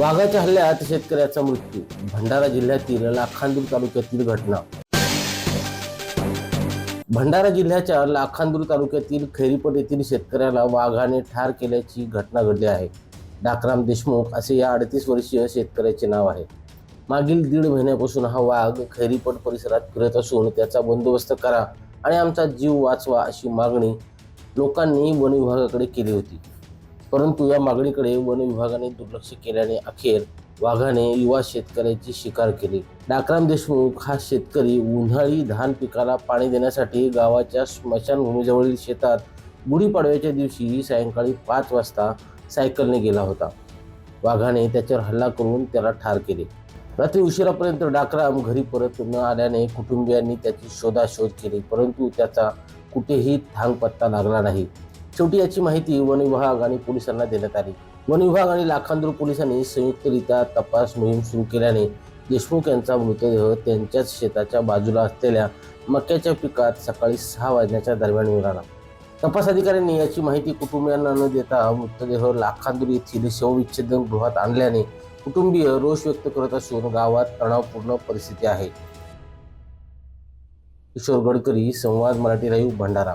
वाघाच्या हल्ल्यात शेतकऱ्याचा मृत्यू. भंडारा जिल्ह्यातील लाखांदूर तालुक्यातील घटना. भंडारा जिल्ह्याच्या लाखांदूर तालुक्यातील खैरीपट येथील शेतकऱ्याला वाघाने ठार केल्याची घटना घडली आहे. डाकराम देशमुख असे या अडतीस वर्षीय शेतकऱ्याचे नाव आहे. मागील दीड महिन्यापासून हा वाघ खैरीपट परिसरात फिरत असून त्याचा बंदोबस्त करा आणि आमचा जीव वाचवा अशी मागणी लोकांनी वन विभागाकडे केली होती. परंतु या मागणीकडे वन विभागाने दुर्लक्ष केल्याने अखेर वाघाने युवा शेतकऱ्याची शिकार केली. डाकराम देशमुख हा शेतकरी उन्हाळी धान पिकाला पाणी देण्यासाठी गावाच्या स्मशानभूमीजवळील शेतात गुढीपाडव्याच्या दिवशी सायंकाळी पाच वाजता सायकलने गेला होता. वाघाने त्याच्यावर हल्ला करून त्याला ठार केले. रात्री उशिरापर्यंत डाकराम घरी परत न आल्याने कुटुंबियांनी त्याची शोधाशोध केली परंतु त्याचा कुठेही थांग पत्ता लागला नाही. शेवटी याची माहिती वन विभाग आणि पोलिसांना देण्यात आली. वन विभाग आणि लाखांदूर पोलिसांनी संयुक्तरित्या तपास मोहीम सुरू केल्याने देशमुख यांचा मृतदेह त्यांच्याच शेताच्या बाजूला असलेल्या मक्याच्या पिकात सकाळी सहा वाजण्याच्या दरम्यान मिळाला तपास अधिकाऱ्यांनी याची माहिती कुटुंबियांना न देता मृतदेह लाखांदूर येथील शवविच्छेदन गृहात आणल्याने कुटुंबीय रोष व्यक्त करत असून गावात तणावपूर्ण परिस्थिती आहे. किशोर गडकरी संवाद मराठी लाईव्ह भंडारा.